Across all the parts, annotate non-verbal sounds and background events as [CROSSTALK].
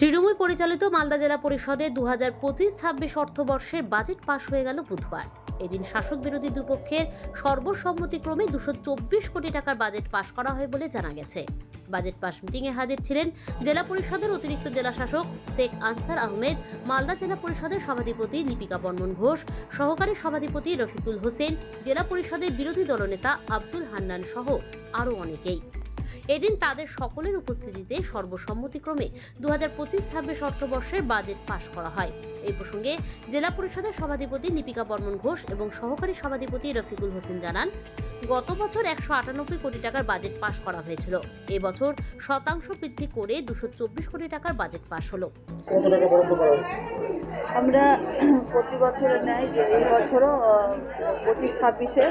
তৃণমূল পরিচালিত মালদা জেলা পরিষদে দু হাজার পঁচিশ ছাব্বিশ অর্থবর্ষের বাজেট পাশ হয়ে গেল বুধবার। এদিন শাসক বিরোধী দুপক্ষের সর্বসম্মতিক্রমে দুশো চব্বিশ কোটি টাকার বাজেট পাশ করা হয় বলে জানা গেছে। বাজেট পাশ মিটিংয়ে হাজির ছিলেন জেলা পরিষদের অতিরিক্ত জেলা শাসক শেখ আনসার আহমেদ, মালদা জেলা পরিষদের সভাধিপতি লিপিকা বর্মন ঘোষ, সহকারী সভাধিপতি রফিকুল হোসেন, জেলা পরিষদের বিরোধী দলনেতা আব্দুল হান্নান সহ আরও অনেকেই। এদিন তাদের সকলের উপস্থিতিতে সর্বসম্মতিক্রমে দু হাজার পঁচিশ ছাব্বিশ অর্থবর্ষের বাজেট পাশ করা হয়। এই প্রসঙ্গে জেলা পরিষদের সভাধিপতি লিপিকা বর্মন ঘোষ এবং সহকারী সভাধিপতি রফিকুল হোসেন জানান, গত বছর একশো আটানব্বই কোটি টাকার বাজেট পাশ করা হয়েছিল। এবছর শতাংশ বৃদ্ধি করে দুশো চব্বিশ কোটি টাকার বাজেট পাশ হলো। আমরা [CLEARS THROAT] প্রতি বছরের ন্যায় যে এই বছরও পঁচিশ ছাব্বিশে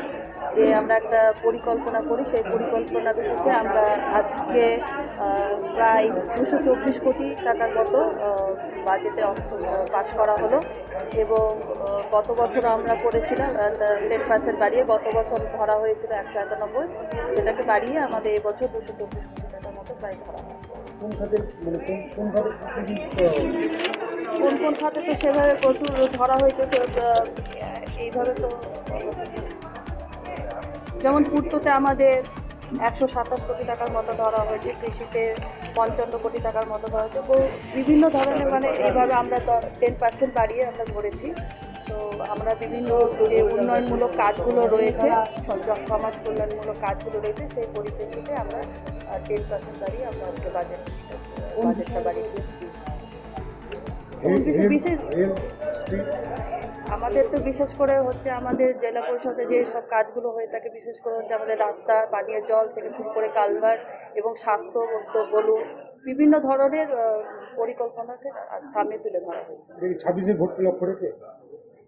যে আমরা একটা পরিকল্পনা করি, সেই পরিকল্পনা বিশেষে আমরা আজকে প্রায় দুশো চব্বিশ কোটি টাকার মতো বাজেটে অর্থ পাশ করা হলো এবং গত বছর আমরা করেছিলাম টেন পার্সেন্ট বাড়িয়ে গত বছর ধরা হয়েছিল একশো একানব্বই। সেটাকে বাড়িয়ে আমাদের এবছর দুশো চব্বিশ কোটি টাকার মতো প্রায় ধরা হয়েছে। কোন কোন খাতে তো সেভাবে প্রচুর ধরা আহ, এইভাবে তো যেমন পূর্ততে আমাদের একশো সাতাশ কোটি টাকার মতো ধরা হয়েছে কৃষিতে পঞ্চান্ন কোটি টাকার মতো ধরা হয়েছে বহু বিভিন্ন ধরনের মানে এইভাবে আমরা টেন পার্সেন্ট বাড়িয়ে আমরা ধরেছি। তো আমরা বিভিন্ন যে উন্নয়নমূলক কাজগুলো রয়েছে সমাজ কল্যাণমূলক কাজগুলো রয়েছে সেই পরিপ্রেক্ষিতে আমরা টেন পার্সেন্ট বাড়িয়ে আমরা আজকে বাজেট বাজেটটা বাড়িয়ে আমাদের তো বিশেষ করে হচ্ছে আমাদের জেলা পরিষদে যে সব কাজগুলো হয়ে থাকে বিশেষ করে হচ্ছে আমাদের রাস্তা পানীয় জল থেকে শুরু করে কালভার এবং স্বাস্থ্য বলুন বিভিন্ন ধরনের পরিকল্পনাকে সামনে তুলে ধরা হয়েছে। দেখি ছাব্বিশের ভোটকে লক্ষ্য রেখে?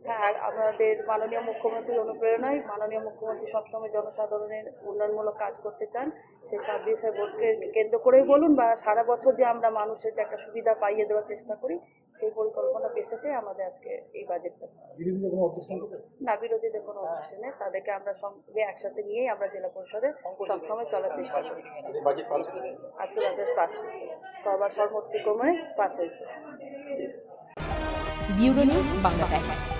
হ্যাঁ আমাদের মাননীয় মুখ্যমন্ত্রীর অনুপ্রেরণায় মাননীয় মুখ্যমন্ত্রী সবসময় জনসাধারণের উন্নয়নমূলক কাজ করতে চান। সেই ছাব্বিশে ভোটকে কেন্দ্র করেই বলুন বা সারা বছর যে আমরা মানুষের যে একটা সুবিধা পাইয়ে দেওয়ার চেষ্টা করি সেই পরিকল্পনা বিশেষে আমাদের আজকে এই বাজেটটা না বিরোধীদের কোনো অবশ্যই নেই। তাদেরকে আমরা সঙ্গে একসাথে নিয়েই আমরা জেলা পরিষদে সবসময় চলার চেষ্টা করি। আজকে বাজেট পাস হয়েছে? সবার সর্বত্রিক্রমে পাস হয়েছে। Bureau news Bangla Times.